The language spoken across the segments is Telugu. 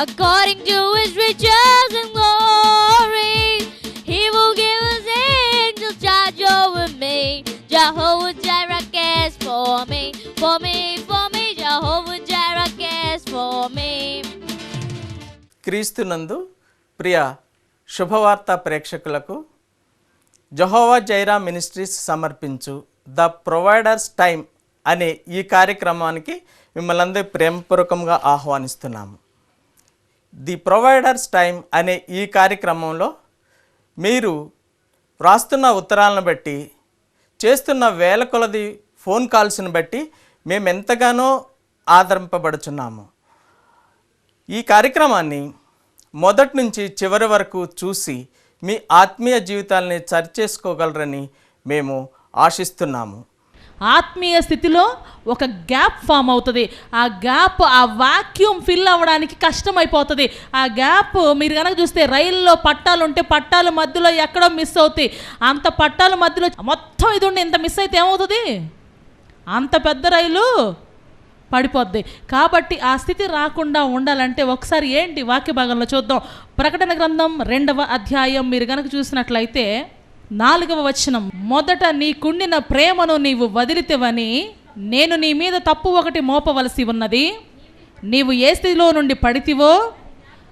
according to His riches and glory. He will give His angels charge over me. Jehovah Jireh cares for me, for me, for me. Jehovah Jireh cares for me. క్రీస్తునందు ప్రియ శుభవార్త ప్రేక్షకులకు జహోవా జైరా మినిస్ట్రీస్ సమర్పించు ద ప్రొవైడర్స్ టైం అనే ఈ కార్యక్రమానికి మిమ్మల్ని అందరూ ప్రేమపూర్వకంగా ఆహ్వానిస్తున్నాము ది ప్రొవైడర్స్ టైం అనే ఈ కార్యక్రమంలో మీరు వ్రాస్తున్న ఉత్తరాలను బట్టి చేస్తున్న వేల కొలది ఫోన్ కాల్స్ని బట్టి మేము ఎంతగానో ఆదరింపబడుచున్నాము. ఈ కార్యక్రమాన్ని మొదటి నుంచి చివరి వరకు చూసి మీ ఆత్మీయ జీవితాలని సరిచేసుకోగలరని మేము ఆశిస్తున్నాము. ఆత్మీయ స్థితిలో ఒక గ్యాప్ ఫామ్ అవుతుంది. ఆ గ్యాప్ ఆ వాక్యూమ్ ఫిల్ అవ్వడానికి కష్టమైపోతుంది. ఆ గ్యాప్ మీరు కనుక చూస్తే రైల్లో పట్టాలు ఉంటే పట్టాల మధ్యలో ఎక్కడో మిస్ అవుతాయి. అంత పట్టాల మధ్యలో మొత్తం ఇది ఉండి ఇంత మిస్ అయితే ఏమవుతుంది? అంత పెద్ద రైలు పడిపోద్ది. కాబట్టి ఆ స్థితి రాకుండా ఉండాలంటే ఒకసారి ఏంటి వాక్య భాగంలో చూద్దాం. ప్రకటన గ్రంథం రెండవ అధ్యాయం మీరు కనుక చూసినట్లయితే నాలుగవ వచనం మొదట నీకుండిన ప్రేమను నీవు వదిలితేవని నేను నీ మీద తప్పు ఒకటి మోపవలసి ఉన్నది. నీవు ఏ స్థితిలో నుండి పడితివో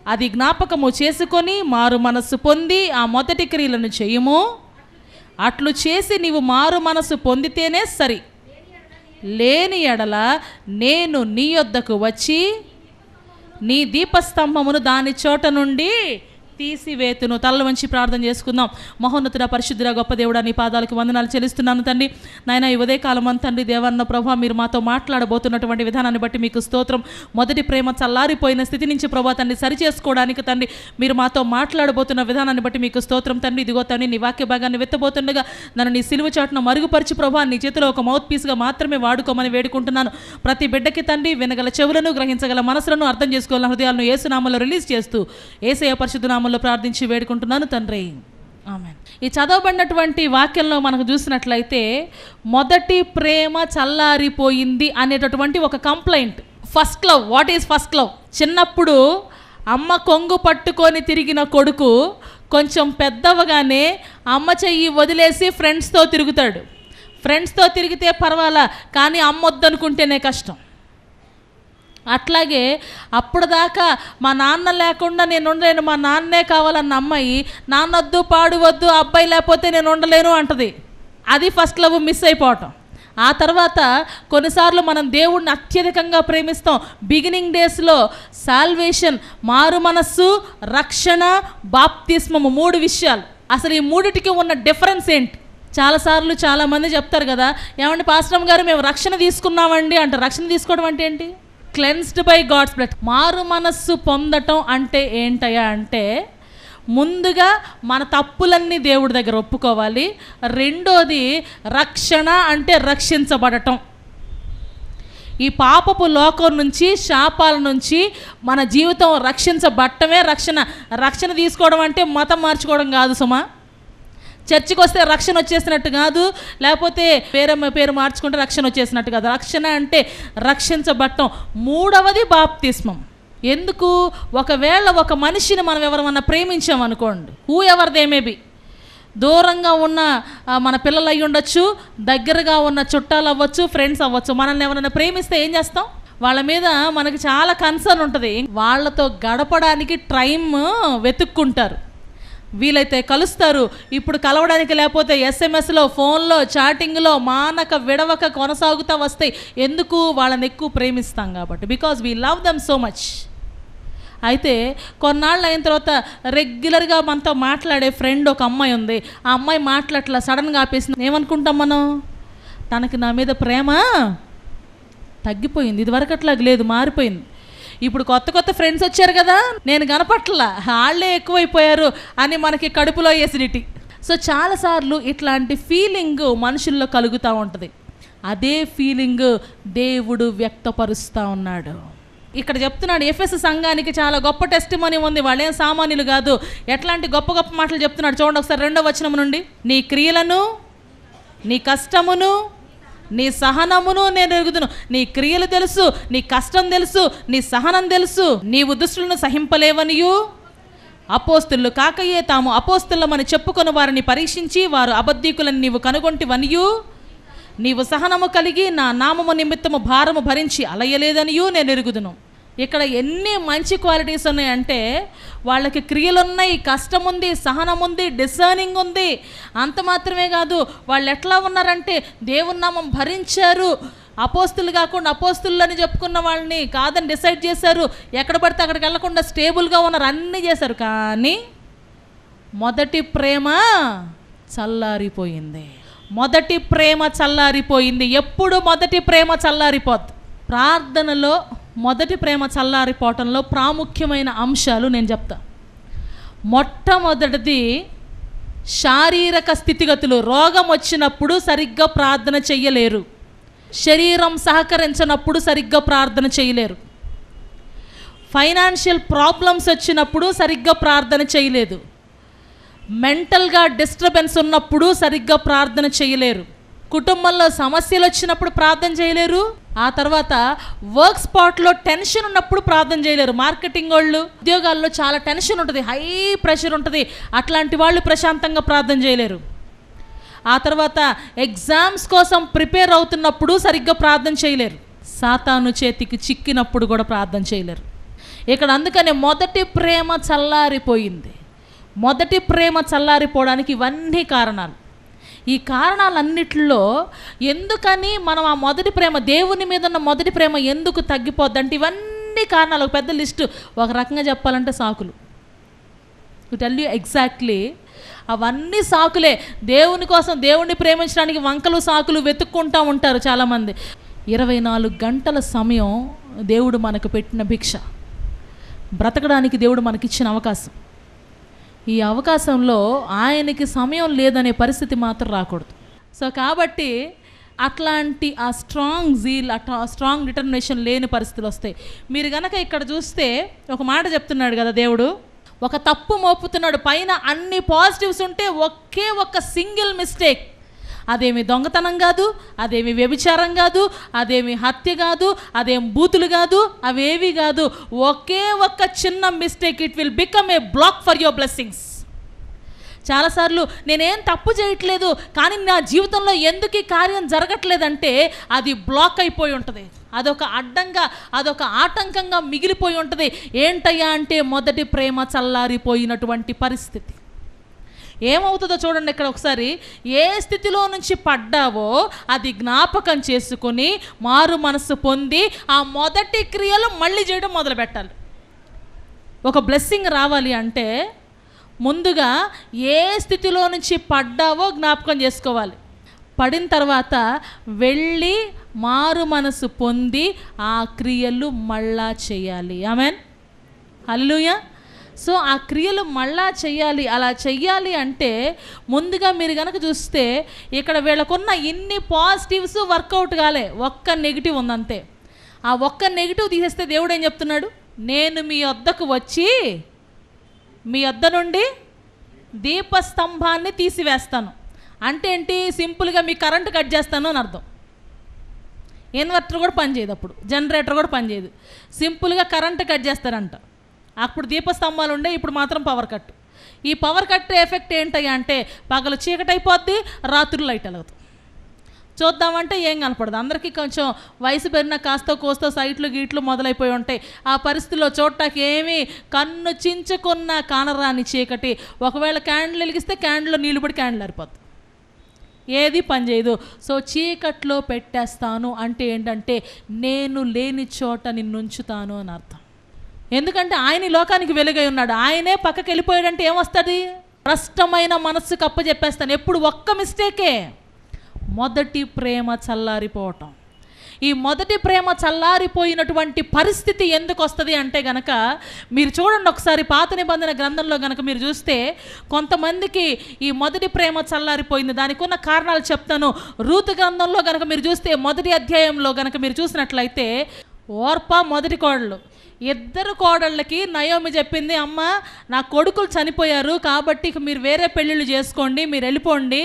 అది జ్ఞాపకము చేసుకొని మారు మనస్సు పొంది ఆ మొదటి క్రియలను చేయము. అట్లు చేసి నీవు మారు మనసు పొందితేనే సరి. లేని ఎడల నేను నీ యొద్దకు వచ్చి నీ దీపస్తంభమును దాని చోట నుండి తీసివేతును తల వంచి ప్రార్థన చేసుకుందాం. మహోన్నతుడ పరిశుద్ధుడ గొప్ప దేవుడా నీ పాదాలకు వందనాలు చెల్లిస్తున్నాను తండ్రి. నాయన ఈ ఉదయకాలం అని తండ్రి దేవన్న ప్రభా మీరు మాతో మాట్లాడబోతున్నటువంటి విధానాన్ని బట్టి మీకు స్తోత్రం. మొదటి ప్రేమ చల్లారిపోయిన స్థితి నుంచి ప్రభా తండ్రి సరి చేసుకోవడానికి తండ్రి మీరు మాతో మాట్లాడబోతున్న విధానాన్ని బట్టి మీకు స్తోత్రం తండ్రి. ఇదిగో తండ్రి నీ వాక్య భాగాన్ని వెత్తబోతుండగా నన్ను నీ సిలువ చాటున మరుగుపరిచి ప్రభా నీ చేతిలో ఒక మౌత్ పీస్గా మాత్రమే వాడుకోమని వేడుకుంటున్నాను. ప్రతి బిడ్డకి తండ్రి వినగల చెవులను గ్రహించగల మనసులను అర్థం చేసుకోగల హృదయాలను ఏసునామలో రిలీజ్ చేస్తూ ఏసయ పరిశుద్ధ నామంలో ప్రార్థించి వేడుకుంటున్నాను తండ్రి. ఆమె ఈ చదవబడినటువంటి వాక్యంలో మనకు చూసినట్లయితే మొదటి ప్రేమ చల్లారిపోయింది అనేటటువంటి ఒక complaint. First love what is first love? చిన్నప్పుడు అమ్మ కొంగు పట్టుకొని తిరిగిన కొడుకు కొంచెం పెద్దవగానే అమ్మ చెయ్యి వదిలేసి ఫ్రెండ్స్తో తిరుగుతాడు. ఫ్రెండ్స్తో తిరిగితే పర్వాలా కానీ అమ్మ వద్దనుకుంటేనే కష్టం. అట్లాగే అప్పుడు దాకా మా నాన్న లేకుండా నేను ఉండలేను మా నాన్నే కావాలన్న అమ్మాయి నాన్నొద్దు పాడువద్దు అబ్బాయి లేకపోతే నేను ఉండలేను అంటది. అది ఫస్ట్ లవ్ మిస్ అయిపోవటం. ఆ తర్వాత కొన్నిసార్లు మనం దేవుణ్ణి అత్యధికంగా ప్రేమిస్తాం. బిగినింగ్ డేస్లో సాల్వేషన్ మారు మనస్సు రక్షణ బాప్తిస్మము మూడు విషయాలు. అసలు ఈ మూడిటికి ఉన్న డిఫరెన్స్ ఏంటి? చాలాసార్లు చాలామంది చెప్తారు కదా ఏమండి పాశ్రమ్ గారు మేము రక్షణ తీసుకున్నామండి అంటారు. రక్షణ తీసుకోవడం అంటే ఏంటి? క్లెన్స్డ్ బై గాడ్స్ బ్లడ్ మారు మనస్సు పొందటం అంటే ఏంటయ్యా అంటే ముందుగా మన తప్పులన్నీ దేవుడి దగ్గర ఒప్పుకోవాలి. రెండోది రక్షణ అంటే రక్షించబడటం. ఈ పాపపు లోకం నుంచి శాపాల నుంచి మన జీవితం రక్షించబట్టమే రక్షణ. రక్షణ తీసుకోవడం అంటే మతం మార్చుకోవడం కాదు సుమా. చర్చికి వస్తే రక్షణ వచ్చేసినట్టు కాదు లేకపోతే పేరు పేరు మార్చుకుంటే రక్షణ వచ్చేసినట్టు కాదు. రక్షణ అంటే రక్షించబట్టం మూడవది బాప్తిస్మం. ఎందుకు? ఒకవేళ ఒక మనిషిని మనం ఎవరమన్నా ప్రేమించామనుకోండి హూ ఎవర్ దే దూరంగా ఉన్న మన పిల్లలు అయి ఉండొచ్చు దగ్గరగా ఉన్న చుట్టాలు అవ్వచ్చు ఫ్రెండ్స్ అవ్వచ్చు. మనల్ని ఎవరైనా ప్రేమిస్తే ఏం చేస్తాం? వాళ్ళ మీద మనకి చాలా కన్సర్న్ ఉంటుంది. వాళ్ళతో గడపడానికి టైం వెతుక్కుంటారు. వీలైతే కలుస్తారు. ఇప్పుడు కలవడానికి లేకపోతే ఎస్ఎంఎస్లో ఫోన్లో చాటింగ్లో మానక విడవక కొనసాగుతూ వస్తాయి ఎందుకు వాళ్ళని ఎక్కువ ప్రేమిస్తాం కాబట్టి? Because we love them so much అయితే కొన్నాళ్ళు అయిన తర్వాత రెగ్యులర్గా మనతో మాట్లాడే ఫ్రెండ్ ఒక అమ్మాయి ఉంది. ఆ అమ్మాయి మాట్లాడట్లా సడన్గా ఆపేసింది. ఏమనుకుంటాం మనం? తనకి నా మీద ప్రేమ తగ్గిపోయింది. ఇదివరకు అట్లా లేదు మారిపోయింది. ఇప్పుడు కొత్త కొత్త ఫ్రెండ్స్ వచ్చారు కదా నేను కనపట్ల వాళ్ళే ఎక్కువైపోయారు అని మనకి కడుపులో ఎసిడిటీ సో చాలాసార్లు ఇట్లాంటి ఫీలింగ్ మనుషుల్లో కలుగుతూ ఉంటుంది. అదే ఫీలింగ్ దేవుడు వ్యక్తపరుస్తూ ఉన్నాడు. ఇక్కడ చెప్తున్నాడు ఎఫ్ఎస్ సంఘానికి చాలా గొప్ప టెస్ట్ మనీ ఉంది. వాళ్ళేం సామాన్యులు కాదు. ఎట్లాంటి గొప్ప గొప్ప మాటలు చెప్తున్నాడు చూడండి ఒకసారి రెండో వచనం నుండి. నీ క్రియలను నీ కష్టమును నీ సహనమును నేను ఎరుగుదును. నీ క్రియలు తెలుసు నీ కష్టం తెలుసు నీ సహనం తెలుసు. నీవు దుష్టులను సహింపలేవనియు? అపోస్తులు కాకయే తాము అపోస్తులమని చెప్పుకొని వారిని పరీక్షించి వారు అబద్ధీకులను నీవు కనుగొంటివనియు? నీవు సహనము కలిగి నా నామము నిమిత్తము భారము భరించి అలయలేదనియు నేను ఎరుగుదును. ఇక్కడ ఎన్ని మంచి క్వాలిటీస్ ఉన్నాయంటే వాళ్ళకి క్రియలు ఉన్నాయి కష్టం ఉంది సహనం ఉంది. డిసర్నింగ్ ఉంది అంత మాత్రమే కాదు వాళ్ళు ఎట్లా ఉన్నారంటే దేవుని నామం భరించారు. అపోస్తులు కాకుండా అపోస్తులు అని చెప్పుకున్న వాళ్ళని కాదని డిసైడ్ చేశారు. ఎక్కడ పడితే అక్కడికి వెళ్ళకుండా స్టేబుల్గా ఉన్నారు అన్నీ చేశారు. కానీ మొదటి ప్రేమ చల్లారిపోయింది. మొదటి ప్రేమ చల్లారిపోయింది. ఎప్పుడు మొదటి ప్రేమ చల్లారిపోద్ది? ప్రార్థనలో మొదటి ప్రేమ చల్లారిపోవటంలో ప్రాముఖ్యమైన అంశాలు నేను చెప్తా. మొట్టమొదటిది శారీరక స్థితిగతులు. రోగం వచ్చినప్పుడు సరిగ్గా ప్రార్థన చెయ్యలేరు. శరీరం సహకరించినప్పుడు సరిగ్గా ప్రార్థన చేయలేరు ఫైనాన్షియల్ ప్రాబ్లమ్స్ వచ్చినప్పుడు సరిగ్గా ప్రార్థన చేయలేదు మెంటల్గా డిస్టర్బెన్స్ ఉన్నప్పుడు సరిగ్గా ప్రార్థన చేయలేరు కుటుంబంలో సమస్యలు వచ్చినప్పుడు ప్రార్థన చేయలేరు ఆ తర్వాత వర్క్ స్పాట్లో టెన్షన్ ఉన్నప్పుడు ప్రార్థన చేయలేరు. మార్కెటింగ్ వాళ్ళు ఉద్యోగాల్లో చాలా టెన్షన్ ఉంటుంది. హై ప్రెషర్ ఉంటుంది. అట్లాంటి వాళ్ళు ప్రశాంతంగా ప్రార్థన చేయలేరు. ఆ తర్వాత ఎగ్జామ్స్ కోసం ప్రిపేర్ అవుతున్నప్పుడు సరిగ్గా ప్రార్థన చేయలేరు. సాతాను చేతికి చిక్కినప్పుడు కూడా ప్రార్థన చేయలేరు. ఇక్కడ అందుకనే మొదటి ప్రేమ చల్లారిపోయింది. మొదటి ప్రేమ చల్లారిపోవడానికి ఇవన్నీ కారణాలు. ఈ కారణాలన్నిటిలో ఎందుకని మనం ఆ మొదటి ప్రేమ దేవుని మీద ఉన్న మొదటి ప్రేమ ఎందుకు తగ్గిపోద్ది? అంటే ఇవన్నీ కారణాలు. ఒక పెద్ద లిస్టు. ఒక రకంగా చెప్పాలంటే సాకులు. టెల్ యూ ఎగ్జాక్ట్లీ అవన్నీ సాకులే. దేవుని కోసం దేవుణ్ణి ప్రేమించడానికి వంకలు సాకులు వెతుక్కుంటూ ఉంటారు చాలామంది. ఇరవై నాలుగు గంటల సమయం దేవుడు మనకు పెట్టిన భిక్ష. బ్రతకడానికి దేవుడు మనకిచ్చిన అవకాశం. ఈ అవకాశంలో ఆయనకి సమయం లేదనే పరిస్థితి మాత్రం రాకూడదు. సో కాబట్టి అట్లాంటి ఆ స్ట్రాంగ్ జీల్ అట్లా స్ట్రాంగ్ డిటర్మినేషన్ లేని పరిస్థితులు వస్తాయి. మీరు కనుక ఇక్కడ చూస్తే ఒక మాట చెప్తున్నాడు కదా దేవుడు ఒక తప్పు మోపుతున్నాడు పైన అన్ని పాజిటివ్స్ ఉంటే ఒకే ఒక్క సింగిల్ మిస్టేక్. అదేమి దొంగతనం కాదు అదేమి వ్యభిచారం కాదు అదేమి హత్య కాదు అదేం బూతులు కాదు అవేవి కాదు. ఒకే ఒక్క చిన్న mistake it will become a block for your blessings చాలాసార్లు నేనేం తప్పు చేయట్లేదు కానీ నా జీవితంలో ఎందుకు ఈ కార్యం జరగట్లేదంటే అది బ్లాక్ అయిపోయి ఉంటుంది. అదొక అడ్డంగా అదొక ఆటంకంగా మిగిలిపోయి ఉంటుంది. ఏంటయ్యా అంటే మొదటి ప్రేమ చల్లారిపోయినటువంటి పరిస్థితి. ఏమవుతుందో చూడండి ఇక్కడ ఒకసారి. ఏ స్థితిలో నుంచి పడ్డావో అది జ్ఞాపకం చేసుకుని మారు మనసు పొంది ఆ మొదటి క్రియలు మళ్ళీ చేయడం మొదలు పెట్టాలి. ఒక బ్లెస్సింగ్ రావాలి అంటే ముందుగా ఏ స్థితిలో నుంచి పడ్డావో జ్ఞాపకం చేసుకోవాలి. పడిన తర్వాత వెళ్ళి మారు మనసు పొంది ఆ క్రియలు మళ్ళా చేయాలి. ఆమెన్. అల్లుయా సో ఆ క్రియలు మళ్ళా చెయ్యాలి. అలా చెయ్యాలి అంటే ముందుగా మీరు కనుక చూస్తే ఇక్కడ వీళ్ళకున్న ఇన్ని పాజిటివ్స్ వర్కౌట్ కాలే. ఒక్క నెగిటివ్ ఉందంతే. ఆ ఒక్క నెగిటివ్ తీసేస్తే దేవుడు ఏం చెప్తున్నాడు? నేను మీ వద్దకు వచ్చి మీ వద్ద నుండి దీపస్తంభాన్ని తీసివేస్తాను. అంటే ఏంటి? సింపుల్గా మీ కరెంటు కట్ చేస్తాను అని అర్థం. ఇన్వర్టర్ కూడా పనిచేయదు అప్పుడు. జనరేటర్ కూడా పనిచేయదు సింపుల్గా కరెంటు కట్ చేస్తారంట. అప్పుడు దీపస్తంభాలు ఉండే ఇప్పుడు మాత్రం పవర్ కట్ ఈ పవర్ కట్ ఎఫెక్ట్ ఏంటయ్యా అంటే పగలు చీకటి అయిపోద్ది రాత్రులు లైట్ వెలగదు. చూద్దామంటే ఏం కనపడదు. అందరికీ కొంచెం వయసు పెరిగిన కాస్త కోస్తో సైట్లు గీట్లు మొదలైపోయి ఉంటాయి. ఆ పరిస్థితిలో చూడటానికి ఏమీ కన్ను చించుకున్న కానరాని చీకటి. ఒకవేళ క్యాండిల్ వెలిగిస్తే క్యాండిల్లో నీళ్ళు పడి క్యాండిల్ అరిపోద్ది. ఏది పనిచేయదు సో చీకట్లో పెట్టేస్తాను అంటే ఏంటంటే నేను లేని చోట నిన్నుంచుతాను అని అర్థం. ఎందుకంటే ఆయన ఈ లోకానికి వెలుగై ఉన్నాడు. ఆయనే పక్కకి వెళ్ళిపోయాడంటే ఏమొస్తుంది? భ్రష్టమైన మనస్సుకు అప్పచెప్పేస్తాను ఎప్పుడు ఒక్క మిస్టేకే. మొదటి ప్రేమ చల్లారిపోవటం. ఈ మొదటి ప్రేమ చల్లారిపోయినటువంటి పరిస్థితి ఎందుకు వస్తుంది అంటే గనక మీరు చూడండి ఒకసారి పాత నిబంధన గ్రంథంలో గనక మీరు చూస్తే కొంతమందికి ఈ మొదటి ప్రేమ చల్లారిపోయింది. దానికి ఉన్న కారణాలు చెప్తాను. రూతు గ్రంథంలో గనక మీరు చూస్తే మొదటి అధ్యాయంలో గనక మీరు చూసినట్లయితే ఓర్ప మొదటి కోడలు. ఇద్దరు కోడళ్ళకి నయోమి చెప్పింది అమ్మ నా కొడుకులు చనిపోయారు కాబట్టి మీరు వేరే పెళ్ళిళ్ళు చేసుకోండి మీరు వెళ్ళిపోండి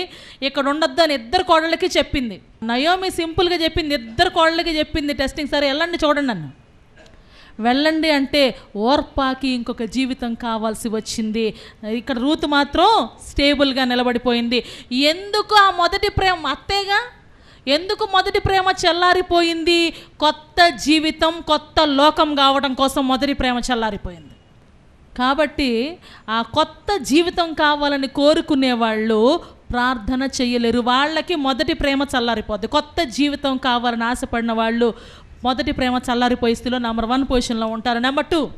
ఇక్కడ ఉండొద్దు అని ఇద్దరు కోడళ్ళకి చెప్పింది. నయోమి సింపుల్గా చెప్పింది ఇద్దరు కోడళ్ళకి చెప్పింది టెస్టింగ్ సరే వెళ్ళండి చూడండి నన్ను వెళ్ళండి అంటే ఓర్పాకి ఇంకొక జీవితం కావాల్సి వచ్చింది. ఇక్కడ రూత్ మాత్రం స్టేబుల్గా నిలబడిపోయింది. ఎందుకు ఆ మొదటి ప్రేమ? అత్తేగా ఎందుకు మొదటి ప్రేమ చల్లారిపోయింది? కొత్త జీవితం కొత్త లోకం కావడం కోసం మొదటి ప్రేమ చల్లారిపోయింది. కాబట్టి ఆ కొత్త జీవితం కావాలని కోరుకునే వాళ్ళు ప్రార్థన చేయలేరు. వాళ్ళకి మొదటి ప్రేమ చల్లారిపోద్ది. కొత్త జీవితం కావాలని ఆశపడిన వాళ్ళు మొదటి ప్రేమ చల్లారిపోయే స్థితిలో నెంబర్ వన్ పొజిషన్లో ఉంటారు. నెంబర్ టూ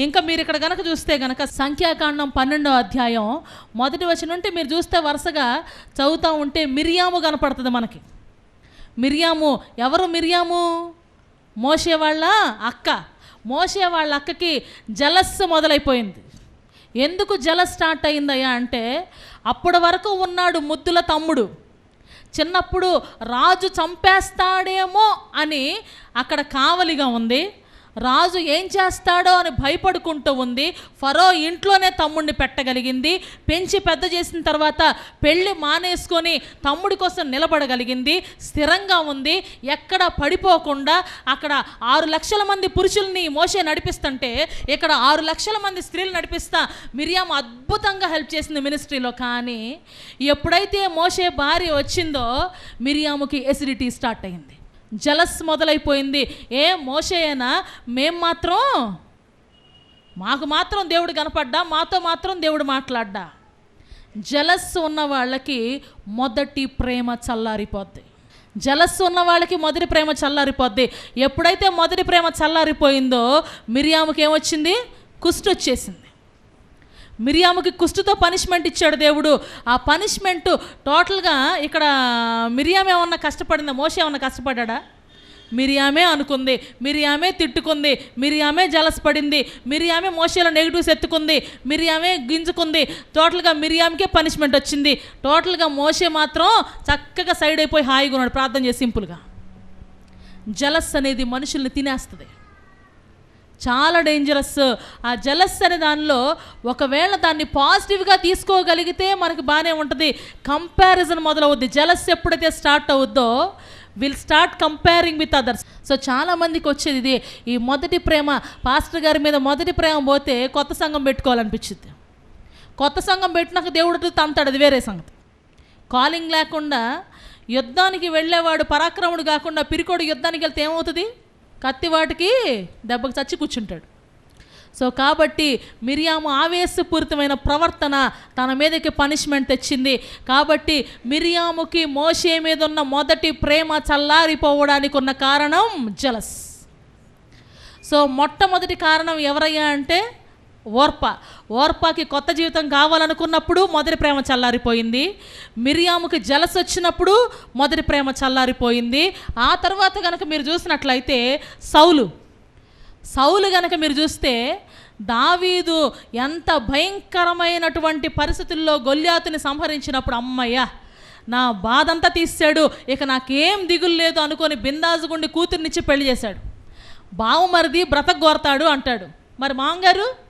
ఇంకా మీరు ఇక్కడ కనుక చూస్తే కనుక సంఖ్యాకాండం పన్నెండో అధ్యాయం మొదటి వచ్చిన ఉంటే మీరు చూస్తే వరుసగా చదువుతూ ఉంటే మిరియాము కనపడుతుంది మనకి. మిరియాము. ఎవరు మిరియాము? మోసే వాళ్ళ అక్క. మోసే వాళ్ళ అక్కకి జలస్సు మొదలైపోయింది. ఎందుకు జల స్టార్ట్ అయిందయ్యా అంటే అప్పటి వరకు ఉన్నాడు ముద్దుల తమ్ముడు. చిన్నప్పుడు రాజు చంపేస్తాడేమో అని అక్కడ కావలిగా ఉంది. రాజు ఏం చేస్తాడో అని భయపడుకుంటూ ఉంది. ఫరో ఇంట్లోనే తమ్ముడిని పెట్టగలిగింది. పెంచి పెద్ద చేసిన తర్వాత పెళ్ళి మానేసుకొని తమ్ముడి కోసం నిలబడగలిగింది. స్థిరంగా ఉంది. ఎక్కడ పడిపోకుండా అక్కడ ఆరు లక్షల మంది పురుషుల్ని మోసే నడిపిస్తుంటే ఇక్కడ ఆరు లక్షల మంది స్త్రీలు నడిపిస్తా మిరియాం అద్భుతంగా హెల్ప్ చేసింది మినిస్ట్రీలో. కానీ ఎప్పుడైతే మోసే భార్య వచ్చిందో మిరియాముకి ఎసిడిటీ స్టార్ట్ అయింది. జలస్ మొదలైపోయింది. ఏ మోసేయనా మేం మాత్రం మాకు మాత్రం దేవుడు కనపడ్డా మాతో మాత్రం దేవుడు మాట్లాడ్డా. జలస్సు ఉన్న వాళ్ళకి మొదటి ప్రేమ చల్లారిపోద్ది. జలస్సు ఉన్న వాళ్ళకి మొదటి ప్రేమ చల్లారిపోద్ది. ఎప్పుడైతే మొదటి ప్రేమ చల్లారిపోయిందో మిరియాముకి ఏమొచ్చింది? కుష్టి వచ్చేసింది మిరియాముకి కుష్టుతో పనిష్మెంట్ ఇచ్చాడు దేవుడు. ఆ పనిష్మెంట్ టోటల్గా ఇక్కడ మిరియాం ఏమన్నా కష్టపడిందా? మోస ఏమన్నా కష్టపడ్డా మిరియామే అనుకుంది. మిరియామే తిట్టుకుంది. మిరియామే జలసపడింది మిరియామే మోసేలో నెగిటివ్స్ ఎత్తుకుంది. మిరియామే గింజుకుంది. టోటల్గా మిరియామికే పనిష్మెంట్ వచ్చింది. టోటల్గా మోసే మాత్రం చక్కగా సైడ్ అయిపోయి హాయిగా ఉన్నాడు. ప్రార్థన చేసి సింపుల్గా. జలస్ అనేది మనుషుల్ని తినేస్తుంది. చాలా డేంజరస్ ఆ జలస్ అనే దానిలో ఒకవేళ దాన్ని పాజిటివ్గా తీసుకోగలిగితే మనకు బాగానే ఉంటుంది. కంపారిజన్ మొదలవుద్ది. జలస్ ఎప్పుడైతే start అవుద్దో will start comparing with others so చాలా మందికి వచ్చేది ఇది. ఈ మొదటి ప్రేమ పాస్టర్ గారి మీద మొదటి ప్రేమ పోతే కొత్త సంఘం పెట్టుకోవాలనిపించింది కొత్త సంఘం పెట్టినాక దేవుడు తంతాడు అది వేరే సంగతి. కాలింగ్ లేకుండా యుద్ధానికి వెళ్ళేవాడు పరాక్రముడు కాకుండా పిరికోడు యుద్ధానికి వెళ్తే ఏమవుతుంది? కత్తివాటికి దెబ్బకి చచ్చి కూర్చుంటాడు. సో కాబట్టి మిరియాము ఆవేశపూరితమైన ప్రవర్తన తన మీదకి పనిష్మెంట్ తెచ్చింది. కాబట్టి మిరియాముకి మోషే మీద ఉన్న మొదటి ప్రేమ చల్లారిపోవడానికి ఉన్న కారణం జలస్. సో మొట్టమొదటి కారణం ఎవరయ్యా అంటే ఓర్ప ఓర్పాకి కొత్త జీవితం కావాలనుకున్నప్పుడు మొదటి ప్రేమ చల్లారిపోయింది. మిరియాముకి జలస్ వచ్చినప్పుడు మొదటి ప్రేమ చల్లారిపోయింది. ఆ తర్వాత కనుక మీరు చూసినట్లయితే సౌలు సౌలు కనుక మీరు చూస్తే దావీదు ఎంత భయంకరమైనటువంటి పరిస్థితుల్లో గొల్యాతుని సంహరించినప్పుడు అమ్మయ్య నా బాధంతా తీసాడు ఇక నాకేం దిగులు లేదు అనుకొని బిందాజుగుండి కూతుర్నిచ్చి పెళ్ళి చేశాడు. బావుమరిది బ్రతకగోరతాడు అంటాడు. మరి మాంగారు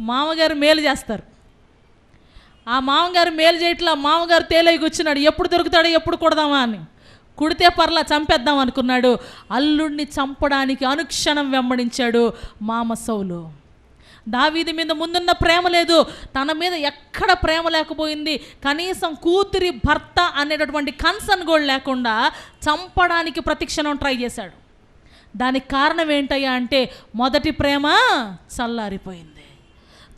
మామగారు మేలు చేస్తారు. ఆ మామగారు మేలు చేయట్లా మామగారు తేలై కూర్చున్నాడు. ఎప్పుడు దొరుకుతాడో ఎప్పుడు కొడదామా అని. కుడితే పర్లా చంపేద్దాం అనుకున్నాడు. అల్లుడిని చంపడానికి అనుక్షణం వెంబడించాడు మామసౌలు దావీది మీద ముందున్న ప్రేమ లేదు. తన మీద ఎక్కడ ప్రేమ లేకపోయింది. కనీసం కూతురి భర్త అనేటటువంటి కన్సర్న్ కూడా లేకుండా చంపడానికి ప్రతిక్షణం ట్రై చేశాడు. దానికి కారణం ఏంటయ్యా అంటే మొదటి ప్రేమ చల్లారిపోయింది.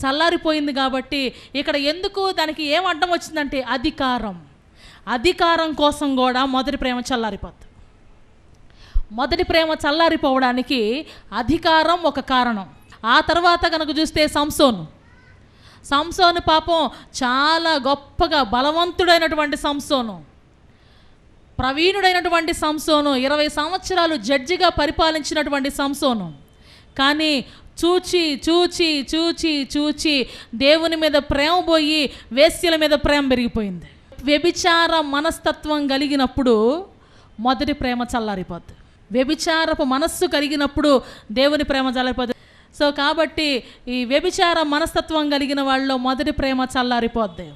చల్లారిపోయింది కాబట్టి ఇక్కడ ఎందుకు దానికి ఏం అడ్డం వచ్చిందంటే అధికారం. అధికారం కోసం కూడా మొదటి ప్రేమ చల్లారిపోద్ది. మొదటి ప్రేమ చల్లారిపోవడానికి అధికారం ఒక కారణం. ఆ తర్వాత కనుక చూస్తే సంసోను. సంసోను పాపం చాలా గొప్పగా బలవంతుడైనటువంటి సంసోను. ప్రవీణుడైనటువంటి సంసోను ఇరవై సంవత్సరాలు జడ్జిగా పరిపాలించినటువంటి సంసోను. కానీ చూచి చూచి చూచి చూచి దేవుని మీద ప్రేమ పోయి వేశ్యల మీద ప్రేమ పెరిగిపోయింది. వ్యభిచార మనస్తత్వం కలిగినప్పుడు మొదటి ప్రేమ చల్లారిపోద్ది. వ్యభిచారపు మనస్సు కలిగినప్పుడు దేవుని ప్రేమ చల్లారిపోద్ది. సో కాబట్టి ఈ వ్యభిచార మనస్తత్వం కలిగిన వాళ్ళలో మొదటి ప్రేమ చల్లారిపోద్ది.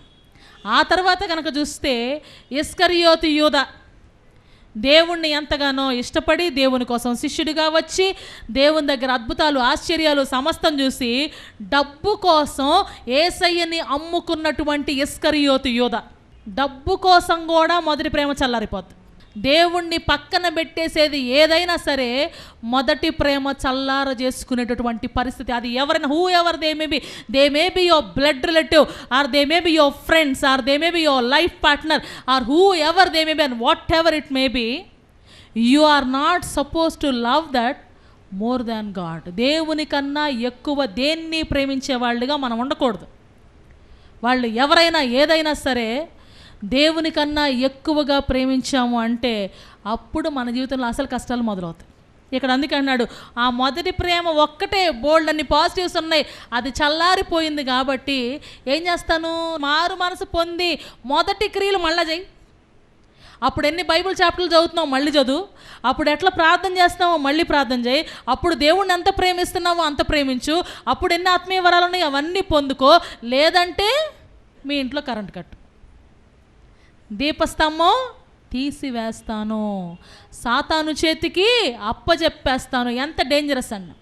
ఆ తర్వాత కనుక చూస్తే ఇస్కరియోతి యూద దేవుణ్ణి ఎంతగానో ఇష్టపడి దేవుని కోసం శిష్యుడిగా వచ్చి దేవుని దగ్గర అద్భుతాలు ఆశ్చర్యాలు సమస్తం చూసి డబ్బు కోసం ఏసయ్యని అమ్ముకున్నటువంటి ఇస్కరియోతు యోధ డబ్బు కోసం కూడా మొదటి ప్రేమ చల్లారిపోద్ది. దేవుణ్ణి పక్కన పెట్టేసేది ఏదైనా సరే మొదటి ప్రేమ చల్లార చేసుకునేటటువంటి పరిస్థితి. అది ఎవరైనా whoever they may be they may be your blood relative or they may be your friends or they may be your life partner or whoever they may be and whatever it may be you are not suppose to love that more than God దేవుని కన్నా ఎక్కువ దేన్ని ప్రేమించే వాళ్ళుగా మనం ఉండకూడదు. వాళ్ళు ఎవరైనా ఏదైనా సరే దేవుని కన్నా ఎక్కువగా ప్రేమించాము అంటే అప్పుడు మన జీవితంలో అసలు కష్టాలు మొదలవుతాయి. ఇక్కడ అందుకే అన్నాడు ఆ మొదటి ప్రేమ ఒక్కటే బోల్డ్ అన్ని పాజిటివ్స్ ఉన్నాయి. అది చల్లారిపోయింది కాబట్టి ఏం చేస్తాను? మారు మనసు పొంది మొదటి క్రియలు మళ్ళా చేయి అప్పుడు ఎన్ని బైబిల్ చాప్టర్లు చదువుతున్నావు మళ్ళీ చదువు. అప్పుడు ఎట్లా ప్రార్థన చేస్తున్నావో మళ్ళీ ప్రార్థన చేయి అప్పుడు దేవుణ్ణి ఎంత ప్రేమిస్తున్నావో అంత ప్రేమించు. అప్పుడు ఎన్ని ఆత్మీయ వరాలు ఉన్నాయో అవన్నీ పొందుకో. లేదంటే మీ ఇంట్లో కరెంట్ కట్టు. దీపస్తంభం తీసివేస్తాను. సాతాను చేతికి అప్పచెప్పేస్తాను ఎంత డేంజరస్ అన్న.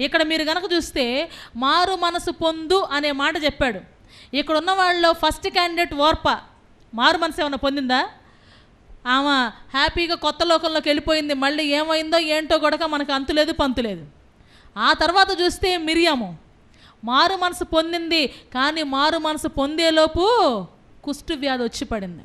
ఇక్కడ మీరు కనుక చూస్తే మారు మనసు పొందు అనే మాట చెప్పాడు. ఇక్కడ ఉన్న వాళ్ళలో ఫస్ట్ క్యాండిడేట్ ఓర్ప. మారు మనసు ఏమైనా పొందిందా? ఆమె హ్యాపీగా కొత్త లోకంలోకి వెళ్ళిపోయింది. మళ్ళీ ఏమైందో ఏంటో కూడా మనకు అంతులేదు పంతులేదు ఆ తర్వాత చూస్తే మిరియాము. మారు మనసు పొందింది కానీ మారు మనసు పొందేలోపు కుష్టు వ్యాధి వచ్చి పడింది.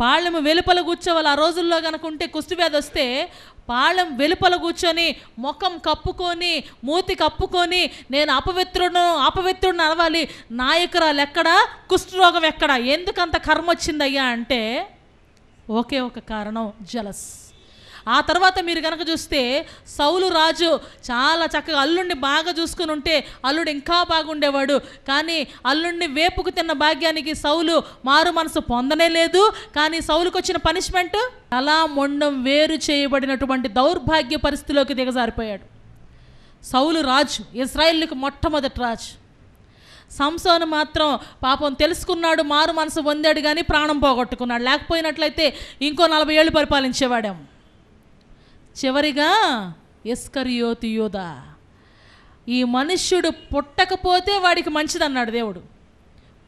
పాళెం వెలుపల కూర్చోవాలి. ఆ రోజుల్లో కనుక ఉంటే కుష్టు వ్యాధి వస్తే పాళెం వెలుపల కూర్చొని ముఖం కప్పుకొని మూతి కప్పుకొని నేను అపవిత్రుడు అపవిత్రుడిని అనవాలి. నాయకురాలు ఎక్కడా? కుష్ఠరోగం ఎక్కడా? ఎందుకంత కర్మ వచ్చిందయ్యా అంటే ఒకే ఒక కారణం జలస్. ఆ తర్వాత మీరు కనుక చూస్తే సౌలు రాజు చాలా చక్కగా అల్లుడిని బాగా చూసుకుని ఉంటే అల్లుడు ఇంకా బాగుండేవాడు. కానీ అల్లుడిని వేపుకు తిన్న భాగ్యానికి సౌలు మారు మనసు పొందనే లేదు. కానీ సౌలుకు వచ్చిన పనిష్మెంట్ అలా మొండం వేరు చేయబడినటువంటి దౌర్భాగ్య పరిస్థితిలోకి దిగజారిపోయాడు. సౌలు రాజు ఇజ్రాయిల్కి మొట్టమొదటి రాజు. సంసోను మాత్రం పాపం తెలుసుకున్నాడు మారు మనసు పొందాడు కానీ ప్రాణం పోగొట్టుకున్నాడు. లేకపోయినట్లయితే ఇంకో నలభై ఏళ్ళు పరిపాలించేవాడేమో. చివరిగా ఎస్కరియోతి యోధ ఈ మనుష్యుడు పుట్టకపోతే వాడికి మంచిదన్నాడు దేవుడు.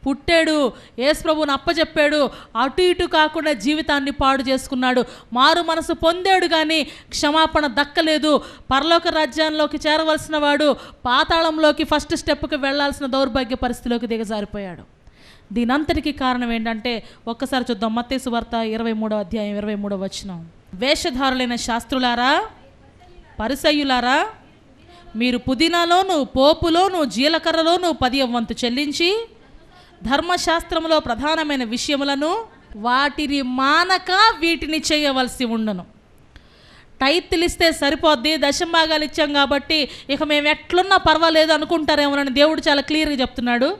పుట్టాడు యేసుప్రభుని అప్పచెప్పాడు అటు ఇటు కాకుండా జీవితాన్ని పాడు చేసుకున్నాడు. మారు మనసు పొందాడు కానీ క్షమాపణ దక్కలేదు. పరలోక రాజ్యాల్లోకి చేరవలసిన వాడు పాతాళంలోకి ఫస్ట్ స్టెప్కి వెళ్ళాల్సిన దౌర్భాగ్య పరిస్థితిలోకి దిగజారిపోయాడు. దీనంతటికీ కారణం ఏంటంటే ఒక్కసారి చూద్దాం. మత్తేసు వార్త ఇరవై మూడో అధ్యాయం ఇరవై మూడో వచనం. వేషధారులైన శాస్త్రులారా పరిసయ్యులారా మీరు పుదీనాలోను పోపులోను జీలకర్రలోను పది వంతు చెల్లించి ధర్మశాస్త్రంలో ప్రధానమైన విషయములను వాటిని మానక వీటిని చేయవలసి ఉండను. టైత్తులు ఇస్తే సరిపోద్ది దశంభాగాలు ఇచ్చాం కాబట్టి ఇక మేము ఎట్లున్నా పర్వాలేదు అనుకుంటారేమోనని దేవుడు చాలా క్లియర్గా చెప్తున్నాడు.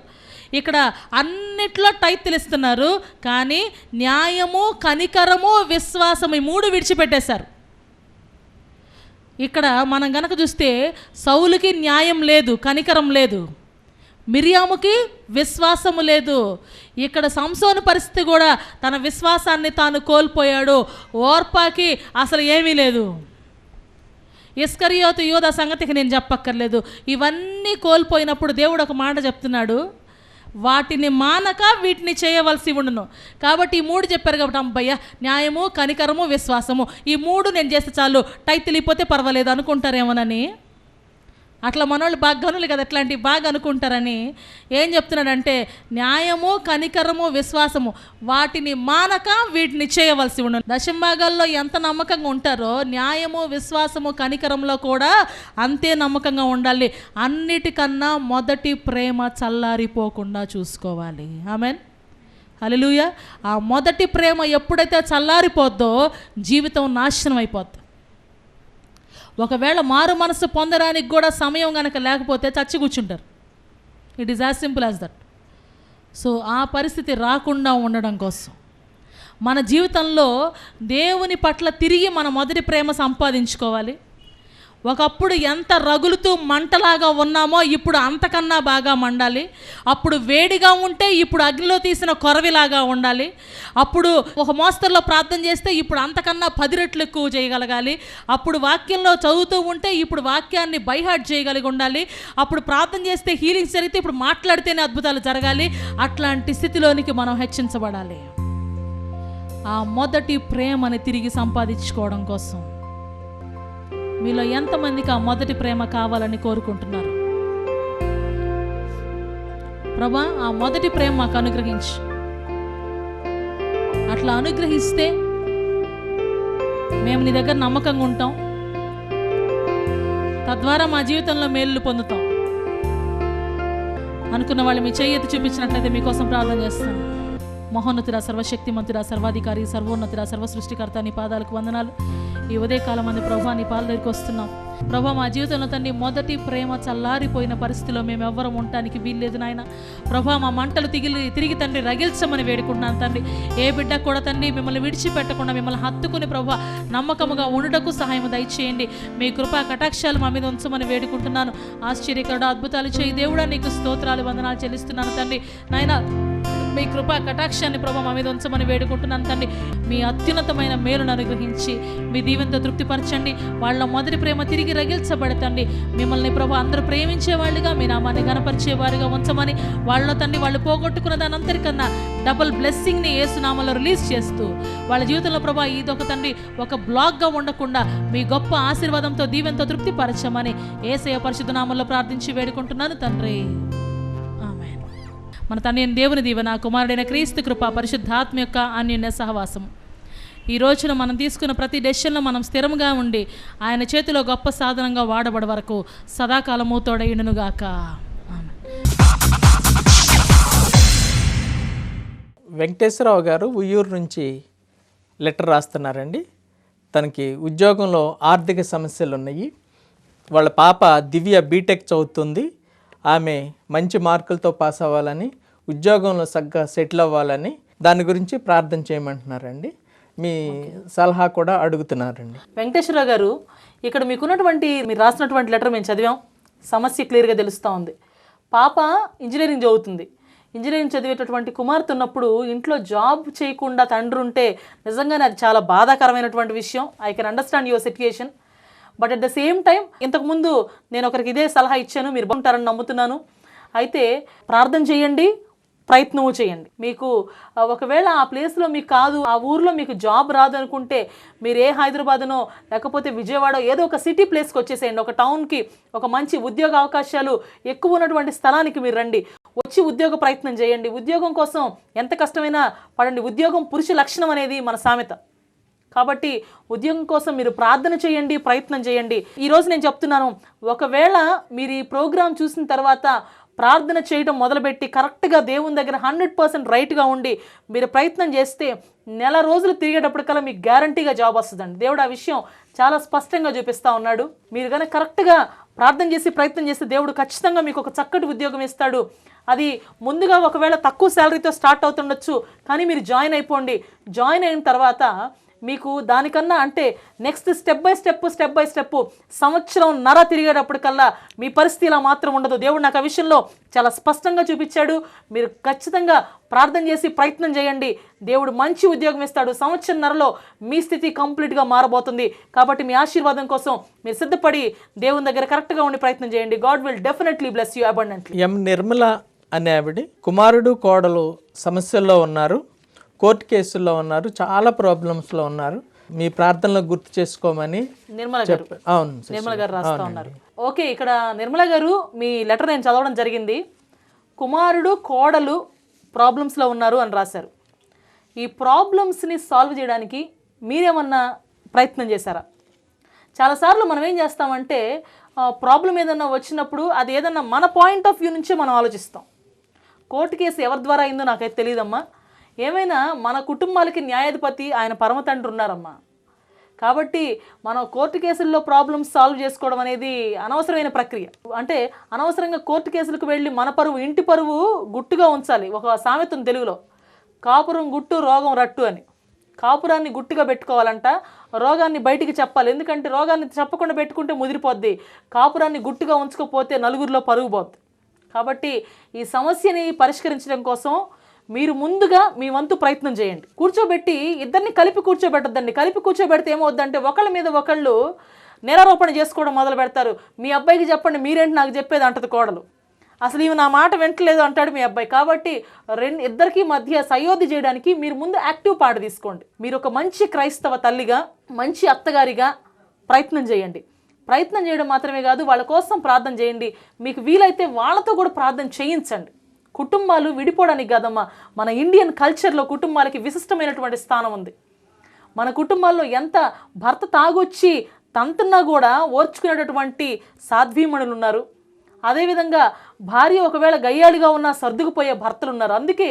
ఇక్కడ అన్నిట్లో టైత్తులు ఇస్తున్నారు కానీ న్యాయము కనికరము విశ్వాసము ఈ మూడు విడిచిపెట్టేశారు. ఇక్కడ మనం గనక చూస్తే సౌలుకి న్యాయం లేదు కనికరం లేదు. మిరియాముకి విశ్వాసము లేదు. ఇక్కడ సంసోను పరిస్థితి కూడా తన విశ్వాసాన్ని తాను కోల్పోయాడు. ఓర్పాకి అసలు ఏమీ లేదు. ఇస్కరియోతు యోధ సంగతికి నేను చెప్పక్కర్లేదు. ఇవన్నీ కోల్పోయినప్పుడు దేవుడు ఒక మాట చెప్తున్నాడు. వాటిని మానక వీటిని చేయవలసి ఉండును. కాబట్టి ఈ మూడు చెప్పారు కాబట్టి అబ్బయ్య న్యాయము కనికరము విశ్వాసము. ఈ మూడు నేను చేస్తే చాలు టైతిలిపోతే పర్వాలేదు అనుకుంటారేమోనని? అట్లా మనోళ్ళు బాగా గనులు కదా ఇట్లాంటివి బాగా అనుకుంటారని ఏం చెప్తున్నాడంటే న్యాయము కనికరము విశ్వాసము వాటిని మానక వీటిని చేయవలసి ఉండదు దశంభాగాల్లో ఎంత నమ్మకంగా ఉంటారో న్యాయము విశ్వాసము కనికరంలో కూడా అంతే నమ్మకంగా ఉండాలి. అన్నిటికన్నా మొదటి ప్రేమ చల్లారిపోకుండా చూసుకోవాలి. ఆమెన్. అలలుయ ఆ మొదటి ప్రేమ ఎప్పుడైతే చల్లారిపోద్దో జీవితం నాశనం అయిపోద్ది. ఒకవేళ మారు మనసు పొందడానికి కూడా సమయం కనుక లేకపోతే చచ్చి కూర్చుంటారు. It is as simple as that so ఆ పరిస్థితి రాకుండా ఉండడం కోసం మన జీవితంలో దేవుని పట్ల తిరిగి మన మొదటి ప్రేమ సంపాదించుకోవాలి. ఒకప్పుడు ఎంత రగులుతూ మంటలాగా ఉన్నామో ఇప్పుడు అంతకన్నా బాగా మండాలి. అప్పుడు వేడిగా ఉంటే ఇప్పుడు అగ్నిలో తీసిన కొరవిలాగా ఉండాలి. అప్పుడు ఒక మోస్తరులో ప్రార్థన చేస్తే ఇప్పుడు అంతకన్నా పది రెట్లు ఎక్కువ చేయగలగాలి. అప్పుడు వాక్యంలో చదువుతూ ఉంటే ఇప్పుడు వాక్యాన్ని బైహార్ట్ చేయగలిగి ఉండాలి. అప్పుడు ప్రార్థన చేస్తే హీలింగ్స్ జరిగితే ఇప్పుడు మాట్లాడితేనే అద్భుతాలు జరగాలి. అట్లాంటి స్థితిలోనికి మనం హెచ్చించబడాలి. ఆ మొదటి ప్రేమని తిరిగి సంపాదించుకోవడం కోసం. మీలో ఎంతమందికి ఆ మొదటి ప్రేమ కావాలని కోరుకుంటున్నారు? ప్రభా ఆ మొదటి ప్రేమ మాకు అనుగ్రహించు. అట్లా అనుగ్రహిస్తే మేము నీ దగ్గర నమ్మకంగా ఉంటాం. తద్వారా మా జీవితంలో మేలు పొందుతాం. అనుకున్న వాళ్ళు మీ చెయ్యి చూపించినట్లయితే మీకోసం ప్రార్థన చేస్తాను మహోన్నతుడా సర్వశక్తిమంతుడా సర్వాధికారి సర్వోన్నతుడా సర్వ సృష్టికర్త నీ పాదాలకు వందనాలు. ఈ ఉదయకాలం మంది ప్రభా నీ పాల దగ్గరికి వస్తున్నాం. ప్రభా మా జీవితంలో తండ్రి మొదటి ప్రేమ చల్లారిపోయిన పరిస్థితిలో మేము ఎవ్వరం ఉండటానికి వీల్లేదు నాయన. ప్రభా మా మంటలు తిగిలి తిరిగి తండ్రి రగిల్చమని వేడుకుంటున్నాను తండ్రి. ఏ బిడ్డ కూడా తండ్రి మిమ్మల్ని విడిచిపెట్టకుండా మిమ్మల్ని హత్తుకుని ప్రభా నమ్మకముగా ఉండటకు సహాయం దయచేయండి. మీ కృపా కటాక్షాలు మా మీద ఉంచమని వేడుకుంటున్నాను. ఆశ్చర్యకరుడు అద్భుతాలు చేయి దేవుడా నీకు స్తోత్రాలు వందనాలు చెల్లిస్తున్నాను తండ్రి. నాయన మీ కృపా కటాక్షాన్ని ప్రభా మా మీద ఉంచమని వేడుకుంటున్నాను తండ్రి. మీ అత్యున్నతమైన మేలును అనుగ్రహించి మీ దీవెంతో తృప్తిపరచండి. వాళ్ళ మొదటి ప్రేమ తిరిగి రగిల్చబడతండి. మిమ్మల్ని ప్రభా అందరూ ప్రేమించే వాళ్ళుగా మీ నామాన్ని గనపరిచేవారుగా ఉంచమని వాళ్ళ తండ్రి వాళ్ళు పోగొట్టుకున్న దాని అంతరికన్నా డబుల్ బ్లెస్సింగ్ని ఏసునామలో రిలీజ్ చేస్తూ వాళ్ళ జీవితంలో ప్రభా ఇదొక తండ్రి ఒక బ్లాగ్గా ఉండకుండా మీ గొప్ప ఆశీర్వాదంతో దీవెంతో తృప్తిపరచమని ఏసయ పరిశుద్ధ నామంలో ప్రార్థించి వేడుకుంటున్నాను తండ్రి. మన తండ్రి దేవుని దీవెన కుమారుడైన క్రీస్తు కృప పరిశుద్ధాత్మ యొక్క అన్యోన్య సహవాసం ఈ రోజున మనం తీసుకున్న ప్రతి డెసిషన్లో మనం స్థిరంగా ఉండి ఆయన చేతిలో గొప్ప సాధనంగా వాడబడ వరకు సదాకాలము తోడయునుగాక వెంకటేశ్వరరావు గారు ఉయ్యూరు నుంచి లెటర్ రాస్తున్నారండి. తనకి ఉద్యోగంలో ఆర్థిక సమస్యలు ఉన్నాయి వాళ్ళ పాప దివ్య బీటెక్ చదువుతుంది. ఆమె మంచి మార్కులతో పాస్ అవ్వాలని ఉద్యోగంలో సగ్గా సెటిల్ అవ్వాలని దాని గురించి ప్రార్థన చేయమంటున్నారండి. మీ సలహా కూడా అడుగుతున్నారండి. వెంకటేశ్వరరావు గారు ఇక్కడ మీకున్నటువంటి మీరు రాసినటువంటి లెటర్ మేము చదివాం. సమస్య క్లియర్గా తెలుస్తూ ఉంది. పాప ఇంజనీరింగ్ చదువుతుంది. ఇంజనీరింగ్ చదివేటటువంటి కుమార్తె ఉన్నప్పుడు ఇంట్లో జాబ్ చేయకుండా తండ్రి ఉంటే నిజంగానే అది చాలా బాధాకరమైనటువంటి విషయం. I can understand your situation but at the same time ఇంతకుముందు నేను ఒకరికి ఇదే సలహా ఇచ్చాను మీరు బాగుంటారని నమ్ముతున్నాను. అయితే ప్రార్థన చేయండి ప్రయత్నము చేయండి. మీకు ఒకవేళ ఆ ప్లేస్లో మీకు కాదు ఆ ఊర్లో మీకు జాబ్ రాదు అనుకుంటే మీరు ఏ హైదరాబాద్నో లేకపోతే విజయవాడ ఏదో ఒక సిటీ ప్లేస్కి వచ్చేసేయండి. ఒక టౌన్కి ఒక మంచి ఉద్యోగ అవకాశాలు ఎక్కువ ఉన్నటువంటి స్థలానికి మీరు రండి. వచ్చి ఉద్యోగ ప్రయత్నం చేయండి. ఉద్యోగం కోసం ఎంత కష్టమైనా పడండి. ఉద్యోగం పురుష లక్షణం అనేది మన సామెత. కాబట్టి ఉద్యోగం కోసం మీరు ప్రార్థన చేయండి ప్రయత్నం చేయండి. ఈరోజు నేను చెప్తున్నాను ఒకవేళ మీరు ఈ ప్రోగ్రాం చూసిన తర్వాత ప్రార్థన చేయడం మొదలుపెట్టి కరెక్ట్గా దేవుని దగ్గర హండ్రెడ్ పర్సెంట్ రైట్గా ఉండి మీరు ప్రయత్నం చేస్తే నెల రోజులు తిరిగేటప్పటికల్లా మీకు గ్యారంటీగా జాబ్ వస్తుందండి. దేవుడు ఆ విషయం చాలా స్పష్టంగా చూపిస్తూ ఉన్నాడు. మీరు కనుక కరెక్ట్గా ప్రార్థన చేసి ప్రయత్నం చేస్తే దేవుడు ఖచ్చితంగా మీకు ఒక చక్కటి ఉద్యోగం ఇస్తాడు. అది ముందుగా ఒకవేళ తక్కువ శాలరీతో స్టార్ట్ అవుతుండొచ్చు కానీ మీరు జాయిన్ అయిపోండి. జాయిన్ అయిన తర్వాత మీకు దానికన్నా అంటే next step by step step by step సంవత్సరం నర తిరిగేటప్పటికల్లా మీ పరిస్థితి ఇలా మాత్రం ఉండదు. దేవుడు నాకు ఆ విషయంలో చాలా స్పష్టంగా చూపించాడు. మీరు ఖచ్చితంగా ప్రార్థన చేసి ప్రయత్నం చేయండి. దేవుడు మంచి ఉద్యోగం ఇస్తాడు. సంవత్సరం నరలో మీ స్థితి కంప్లీట్గా మారబోతుంది. కాబట్టి మీ ఆశీర్వాదం కోసం మీరు సిద్ధపడి దేవుని దగ్గర కరెక్ట్గా ఉండి ప్రయత్నం చేయండి. God will definitely bless you abundantly M Nirmala అనే ఆవిడ కుమారుడు కోడలు సమస్యల్లో ఉన్నారు. కోర్టు కేసుల్లో ఉన్నారు చాలా ప్రాబ్లమ్స్లో ఉన్నారు. మీ ప్రార్థనలో గుర్తు చేసుకోమని నిర్మల గారు. అవును. నిర్మల గారు రాస్తా ఉన్నారు. ఓకే ఇక్కడ నిర్మల గారు మీ లెటర్ నేను చదవడం జరిగింది. కుమారుడు కోడలు ప్రాబ్లమ్స్లో ఉన్నారు అని రాశారు. ఈ ప్రాబ్లమ్స్ని సాల్వ్ చేయడానికి మీరేమన్నా ప్రయత్నం చేశారా? చాలాసార్లు మనం ఏం చేస్తామంటే ప్రాబ్లం ఏదన్నా వచ్చినప్పుడు అది ఏదన్నా మన పాయింట్ ఆఫ్ వ్యూ నుంచే మనం ఆలోచిస్తాం. కోర్టు కేసు ఎవరి ద్వారా అయిందో నాకైతే తెలియదమ్మా. ఏమైనా మన కుటుంబాలకి న్యాయాధిపతి ఆయన పరమ తండ్రి ఉన్నారమ్మా. కాబట్టి మనం కోర్టు కేసుల్లో ప్రాబ్లమ్స్ సాల్వ్ చేసుకోవడం అనేది అనవసరమైన ప్రక్రియ. అంటే అనవసరంగా కోర్టు కేసులకు వెళ్ళి మన పరువు ఇంటి పరువు గుట్టుగా ఉంచాలి. ఒక సామెతం తెలుగులో. కాపురం గుట్టు రోగం రట్టు అని. కాపురాన్ని గుట్టుగా పెట్టుకోవాలంట. రోగాన్ని బయటికి చెప్పాలి. ఎందుకంటే రోగాన్ని చెప్పకుండా పెట్టుకుంటే ముదిరిపోద్ది. కాపురాన్ని గుట్టుగా ఉంచకపోతే నలుగురిలో పరుగు పోద్ది. కాబట్టి ఈ సమస్యని పరిష్కరించడం కోసం మీరు ముందుగా మీ వంతు ప్రయత్నం చేయండి. కూర్చోబెట్టి ఇద్దరిని కలిపి కూర్చోబెట్టద్దండి. కలిపి కూర్చోబెడితే ఏమవుద్దంటే ఒకళ్ళ మీద ఒకళ్ళు నేరారోపణ చేసుకోవడం మొదలు పెడతారు. మీ అబ్బాయికి చెప్పండి మీరేంటి నాకు చెప్పేది అంటది కోడలు. అసలు ఈమె నా మాట వింటలేదు అంటాడు మీ అబ్బాయి. కాబట్టి రెండు ఇద్దరికి మధ్య సయోధి చేయడానికి మీరు ముందు యాక్టివ్ పాట తీసుకోండి. మీరు ఒక మంచి క్రైస్తవ తల్లిగా మంచి అత్తగారిగా ప్రయత్నం చేయండి. ప్రయత్నం చేయడం మాత్రమే కాదు వాళ్ళ కోసం ప్రార్థన చేయండి. మీకు వీలైతే వాళ్ళతో కూడా ప్రార్థన చేయించండి. కుటుంబాలు విడిపోవడానికి కాదమ్మా. మన ఇండియన్ కల్చర్లో కుటుంబాలకి విశిష్టమైనటువంటి స్థానం ఉంది. మన కుటుంబాల్లో ఎంత భర్త తాగొచ్చి తంతున్నా కూడా ఓర్చుకునేటటువంటి సాధ్వీమణులు ఉన్నారు. అదేవిధంగా భార్య ఒకవేళ గయ్యాళిగా ఉన్నా సర్దుకుపోయే భర్తలు ఉన్నారు. అందుకే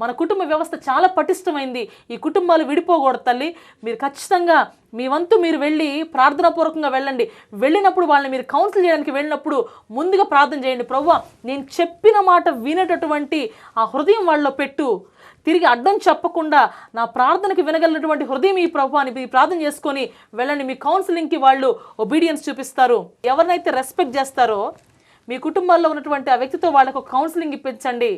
మన కుటుంబ వ్యవస్థ చాలా పటిష్టమైంది. ఈ కుటుంబాలు విడిపోకూడదు తల్లి. మీరు ఖచ్చితంగా మీ వంతు మీరు వెళ్ళి ప్రార్థనాపూర్వకంగా వెళ్ళండి. వెళ్ళినప్పుడు వాళ్ళని మీరు కౌన్సిల్ చేయడానికి వెళ్ళినప్పుడు ముందుగా ప్రార్థన చేయండి. ప్రవ్వా నేను చెప్పిన మాట వినేటటువంటి ఆ హృదయం వాళ్ళలో పెట్టు. తిరిగి అడ్డం చెప్పకుండా నా ప్రార్థనకి వినగలిగినటువంటి హృదయం ఈ ప్రభు అని మీరు ప్రార్థన చేసుకొని వెళ్ళండి. మీ కౌన్సిలింగ్కి వాళ్ళు ఒబీడియన్స్ చూపిస్తారు. ఎవరినైతే రెస్పెక్ట్ చేస్తారో మీ కుటుంబాల్లో ఉన్నటువంటి ఆ వ్యక్తితో వాళ్ళకు కౌన్సిలింగ్ ఇప్పించండి.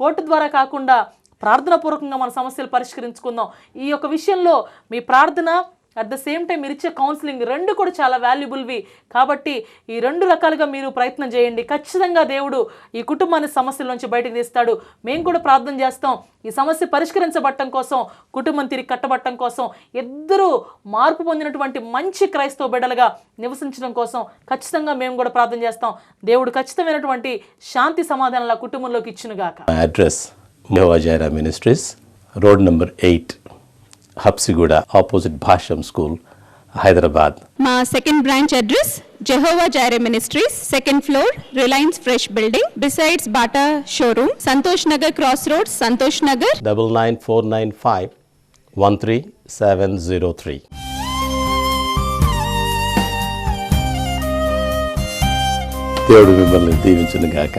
కోర్టు ద్వారా కాకుండా ప్రార్థనాపూర్వకంగా మన సమస్యలు పరిష్కరించుకుందాం. ఈ యొక్క విషయంలో మీ ప్రార్థన అట్ ద సేమ్ టైం మీరు ఇచ్చే కౌన్సిలింగ్ రెండు కూడా చాలా వాల్యుబుల్వి కాబట్టి ఈ రెండు రకాలుగా మీరు ప్రయత్నం చేయండి. ఖచ్చితంగా దేవుడు ఈ కుటుంబాన్ని సమస్యల నుంచి బయటకు తీస్తాడు. మేము కూడా ప్రార్థన చేస్తాం. ఈ సమస్య పరిష్కరించబట్టం కోసం కుటుంబం తిరిగి కట్టబట్టం కోసం ఇద్దరూ మార్పు పొందినటువంటి మంచి క్రైస్తవ బిడ్డలుగా నివసించడం కోసం ఖచ్చితంగా మేము కూడా ప్రార్థన చేస్తాం. దేవుడు ఖచ్చితమైనటువంటి శాంతి సమాధానాల కుటుంబంలోకి ఇచ్చినగాక. Address ministries road number eight number 8, Hapsiguda, opposite Bhasham School, Hyderabad. మా second branch address Jehovah Jireh ministries second floor Reliance Fresh building besides Bata showroom Santosh Nagar cross road Santosh Nagar double nine four nine five one three seven zero three. దేవుడు మిమ్మల్ని దీవించును గాక